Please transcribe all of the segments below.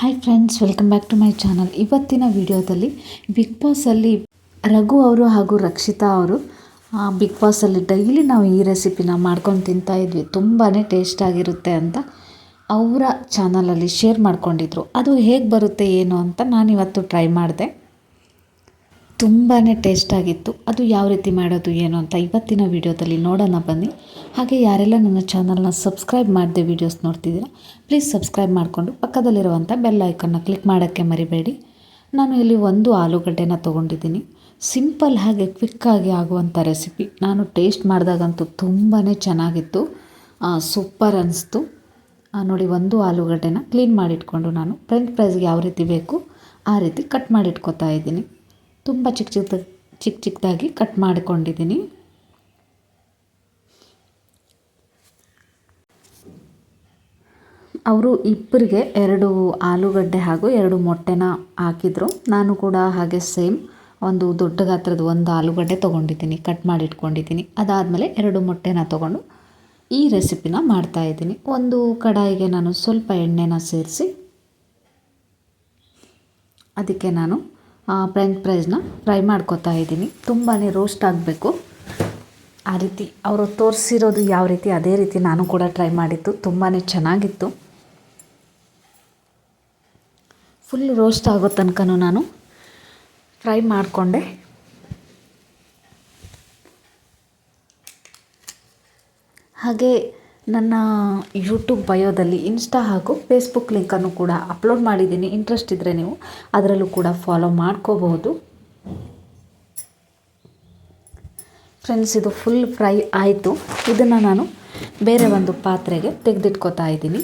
Hi friends welcome back to my channel ಇವತ್ತಿನ ವಿಡಿಯೋದಲ್ಲಿ big ಬಾಸಲ್ಲಿ Raghu ಅವರು ಹಾಗೂ ರಕ್ಷಿತಾ ಅವರು ಬಿಗ್ ಬಾಸಲ್ಲಿ ಡೈಲಿ ನಾವು ಈ ರೆಸಿಪಿನ ಮಾಡ್ಕೊಂಡು ತಿಂತಾ ಇದ್ವಿ. ತುಂಬಾ ಟೇಸ್ಟಾಗಿರುತ್ತೆ ಅಂತ ಅವರ ಚಾನಲಲ್ಲಿ ಶೇರ್ ಮಾಡ್ಕೊಂಡಿದ್ರು. ಅದು ಹೇಗೆ ಬರುತ್ತೆ, ಏನು ಅಂತ ನಾನಿವತ್ತು ಟ್ರೈ ಮಾಡಿದೆ. ತುಂಬಾ ಟೇಸ್ಟಾಗಿತ್ತು ಅದು ಯಾವ ರೀತಿ ಮಾಡೋದು ಏನು ಅಂತ ಇವತ್ತಿನ ವಿಡಿಯೋದಲ್ಲಿ ನೋಡೋಣ ಬನ್ನಿ. ಹಾಗೆ ಯಾರೆಲ್ಲ ನನ್ನ ಚಾನಲ್ನ ಸಬ್ಸ್ಕ್ರೈಬ್ ಮಾಡಿದೆ ವೀಡಿಯೋಸ್ ನೋಡ್ತಿದ್ದೀರಾ ಪ್ಲೀಸ್ ಸಬ್ಸ್ಕ್ರೈಬ್ ಮಾಡಿಕೊಂಡು ಪಕ್ಕದಲ್ಲಿರುವಂಥ ಬೆಲ್ ಐಕನ್ನ ಕ್ಲಿಕ್ ಮಾಡೋಕ್ಕೆ ಮರಿಬೇಡಿ. ನಾನು ಇಲ್ಲಿ ಒಂದು ಆಲೂಗಡ್ಡೆನ ತೊಗೊಂಡಿದ್ದೀನಿ. ಸಿಂಪಲ್ ಹಾಗೆ ಕ್ವಿಕ್ಕಾಗಿ ಆಗುವಂಥ ರೆಸಿಪಿ ನಾನು ಟೇಸ್ಟ್ ಮಾಡಿದಾಗಂತೂ ತುಂಬಾ ಚೆನ್ನಾಗಿತ್ತು. ಸೂಪರ್ ಅನ್ನಿಸ್ತು ನೋಡಿ ಒಂದು ಆಲೂಗಡ್ಡೆನ ಕ್ಲೀನ್ ಮಾಡಿಟ್ಕೊಂಡು ನಾನು ಫ್ರೆಂಚ್ ಫ್ರೈಸ್ಗೆ ಯಾವ ರೀತಿ ಬೇಕು, ಆ ರೀತಿ ಕಟ್ ಮಾಡಿಟ್ಕೋತಾ ಇದ್ದೀನಿ. ತುಂಬ ಚಿಕ್ಕ ಚಿಕ್ಕ ಚಿಕ್ಕ ಚಿಕ್ಕದಾಗಿ ಕಟ್ ಮಾಡಿಕೊಂಡಿದ್ದೀನಿ. ಅವರು ಇಬ್ಬರಿಗೆ ಎರಡು ಆಲೂಗಡ್ಡೆ ಹಾಗೂ ಎರಡು ಮೊಟ್ಟೆನ ಹಾಕಿದರು. ನಾನು ಕೂಡ ಹಾಗೆ ಸೇಮ್ ಒಂದು ದೊಡ್ಡ ಗಾತ್ರದ ಒಂದು ಆಲೂಗಡ್ಡೆ ತೊಗೊಂಡಿದ್ದೀನಿ ಕಟ್ ಮಾಡಿ ಇಟ್ಕೊಂಡಿದ್ದೀನಿ ಅದಾದಮೇಲೆ ಎರಡು ಮೊಟ್ಟೆನ ತೊಗೊಂಡು ಈ ರೆಸಿಪಿನ ಮಾಡ್ತಾಯಿದ್ದೀನಿ ಒಂದು ಕಡಾಯಿಗೆ ನಾನು ಸ್ವಲ್ಪ ಎಣ್ಣೆನ ಸೇರಿಸಿ, ಅದಕ್ಕೆ ನಾನು ಫ್ರೆಂಚ್ ಫ್ರೈಸ್ನ ಫ್ರೈ ಮಾಡ್ಕೊತಾ ಇದ್ದೀನಿ. ತುಂಬಾ ರೋಸ್ಟ್ ಆಗಬೇಕು. ಆ ರೀತಿ ಅವರು ತೋರಿಸಿರೋದು ಯಾವ ರೀತಿ ಅದೇ ರೀತಿ ನಾನು ಕೂಡ ಟ್ರೈ ಮಾಡಿದ್ದು. ತುಂಬಾ ಚೆನ್ನಾಗಿತ್ತು. ಫುಲ್ ರೋಸ್ಟ್ ಆಗೋ ತನಕ ನಾನು ಫ್ರೈ ಮಾಡಿಕೊಂಡೆ. ಹಾಗೆ ನನ್ನ ಯೂಟ್ಯೂಬ್ ಬಯೋದಲ್ಲಿ ಇನ್ಸ್ಟಾ ಹಾಗೂ ಫೇಸ್ಬುಕ್ ಲಿಂಕನ್ನು ಕೂಡ ಅಪ್ಲೋಡ್ ಮಾಡಿದ್ದೀನಿ. ಇಂಟ್ರೆಸ್ಟ್ ಇದ್ದರೆ ನೀವು ಅದರಲ್ಲೂ ಕೂಡ ಫಾಲೋ ಮಾಡ್ಕೋಬಹುದು. ಫ್ರೆಂಡ್ಸ್ ಇದು ಫುಲ್ ಫ್ರೈ ಆಯಿತು. ಇದನ್ನು ನಾನು ಬೇರೆ ಒಂದು ಪಾತ್ರೆಗೆ ತೆಗೆದಿಟ್ಕೋತಾ ಇದ್ದೀನಿ.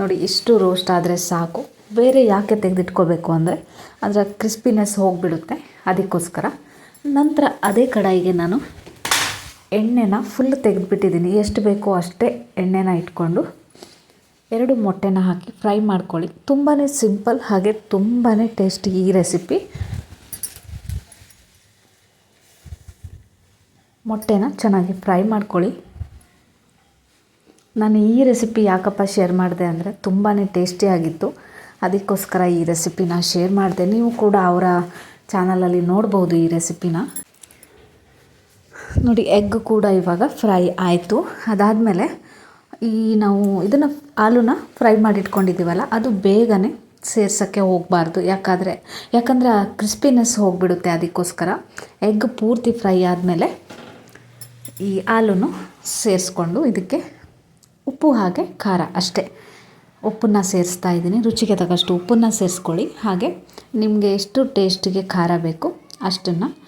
ನೋಡಿ, ಇಷ್ಟು ರೋಸ್ಟ್ ಆದರೆ ಸಾಕು. ಬೇರೆ ಯಾಕೆ ತೆಗೆದಿಟ್ಕೋಬೇಕು ಅಂದರೆ ಅದರ ಕ್ರಿಸ್ಪಿನೆಸ್ ಹೋಗಿಬಿಡುತ್ತೆ. ಅದಕ್ಕೋಸ್ಕರ ನಂತರ ಅದೇ ಕಡಾಯಿಗೆ ನಾನು ಎಣ್ಣೆನ ಫುಲ್ ತೆಗೆದುಬಿಟ್ಟಿದ್ದೀನಿ. ಎಷ್ಟು ಬೇಕೋ ಅಷ್ಟೇ ಎಣ್ಣೆನ ಇಟ್ಕೊಂಡು ಎರಡು ಮೊಟ್ಟೆನ ಹಾಕಿ ಫ್ರೈ ಮಾಡ್ಕೊಳ್ಳಿ. ತುಂಬಾ ಸಿಂಪಲ್ ಹಾಗೆ ತುಂಬಾ ಟೇಸ್ಟಿ ಈ ರೆಸಿಪಿ ಮೊಟ್ಟೆನ ಚೆನ್ನಾಗಿ ಫ್ರೈ ಮಾಡ್ಕೊಳ್ಳಿ. ನಾನು ಈ ರೆಸಿಪಿ ಯಾಕಪ್ಪ ಶೇರ್ ಮಾಡಿದೆ ಅಂದರೆ ತುಂಬಾ ಟೇಸ್ಟಿಯಾಗಿತ್ತು ಅದಕ್ಕೋಸ್ಕರ ಈ ರೆಸಿಪಿನ ಶೇರ್ ಮಾಡಿದೆ. ನೀವು ಕೂಡ ಅವರ ಚಾನಲಲ್ಲಿ ನೋಡ್ಬೋದು ಈ ರೆಸಿಪಿನ ನೋಡಿ ಎಗ್ ಕೂಡ ಇವಾಗ ಫ್ರೈ ಆಯಿತು. ಅದಾದಮೇಲೆ ಈ ನಾವು ಇದನ್ನು ಹಾಲನ್ನ ಫ್ರೈ ಮಾಡಿಟ್ಕೊಂಡಿದ್ದೀವಲ್ಲ, ಅದು ಬೇಗನೆ ಸೇರ್ಸೋಕ್ಕೆ ಹೋಗಬಾರ್ದು. ಯಾಕಂದರೆ ಯಾಕಂದರೆ ಆ ಕ್ರಿಸ್ಪಿನೆಸ್ ಹೋಗಿಬಿಡುತ್ತೆ ಅದಕ್ಕೋಸ್ಕರ. ಎಗ್ ಪೂರ್ತಿ ಫ್ರೈ ಆದಮೇಲೆ ಈ ಹಾಲನ್ನು ಸೇರಿಸ್ಕೊಂಡು ಇದಕ್ಕೆ ಉಪ್ಪು ಹಾಗೆ ಖಾರ ಅಷ್ಟೇ. ಉಪ್ಪನ್ನ ಸೇರಿಸ್ತಾ ಇದ್ದೀನಿ. ರುಚಿಗೆ ತಕ್ಕಷ್ಟು ಉಪ್ಪನ್ನು ಸೇರಿಸ್ಕೊಳ್ಳಿ. ಹಾಗೆ ನಿಮಗೆ ಎಷ್ಟು ಟೇಸ್ಟಿಗೆ ಖಾರ ಬೇಕು ಅಷ್ಟನ್ನು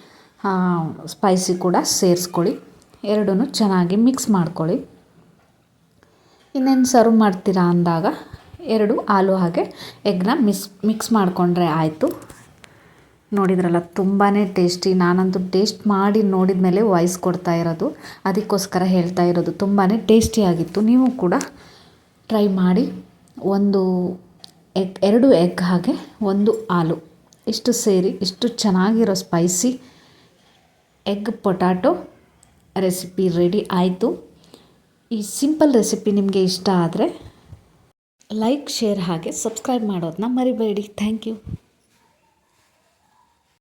ಸ್ಪೈಸಿ ಕೂಡ ಸೇರಿಸ್ಕೊಳ್ಳಿ. ಎರಡೂ ಚೆನ್ನಾಗಿ ಮಿಕ್ಸ್ ಮಾಡ್ಕೊಳ್ಳಿ. ಇನ್ನೇನು ಸರ್ವ್ ಮಾಡ್ತೀರಾ ಅಂದಾಗ ಎರಡು ಆಲೂ ಹಾಗೆ ಎಗ್ನ ಮಿಸ್ ಮಿಕ್ಸ್ ಮಾಡಿಕೊಂಡ್ರೆ ಆಯಿತು. ನೋಡಿದ್ರಲ್ಲ ತುಂಬಾ ಟೇಸ್ಟಿ ನಾನಂತೂ ಟೇಸ್ಟ್ ಮಾಡಿ ನೋಡಿದ ಮೇಲೆ ವಾಯ್ಸ್ ಕೊಡ್ತಾ ಇರೋದು. ಅದಕ್ಕೋಸ್ಕರ ಹೇಳ್ತಾ ಇರೋದು ತುಂಬಾ ಟೇಸ್ಟಿಯಾಗಿತ್ತು ನೀವು ಕೂಡ ಟ್ರೈ ಮಾಡಿ ಒಂದು ಎಗ್ ಎರಡು ಎಗ್ ಹಾಗೆ ಒಂದು ಆಲೂ. ಇಷ್ಟು ಸೇರಿ, ಇಷ್ಟು ಚೆನ್ನಾಗಿರೋ spicy egg potato recipe ready ಆಯಿತು. ಈ ಸಿಂಪಲ್ ರೆಸಿಪಿ ನಿಮಗೆ ಇಷ್ಟ ಆದರೆ ಲೈಕ್ ಶೇರ್ ಹಾಗೆ ಸಬ್ಸ್ಕ್ರೈಬ್ ಮಾಡೋದನ್ನ ಮರಿಬೇಡಿ. Thank you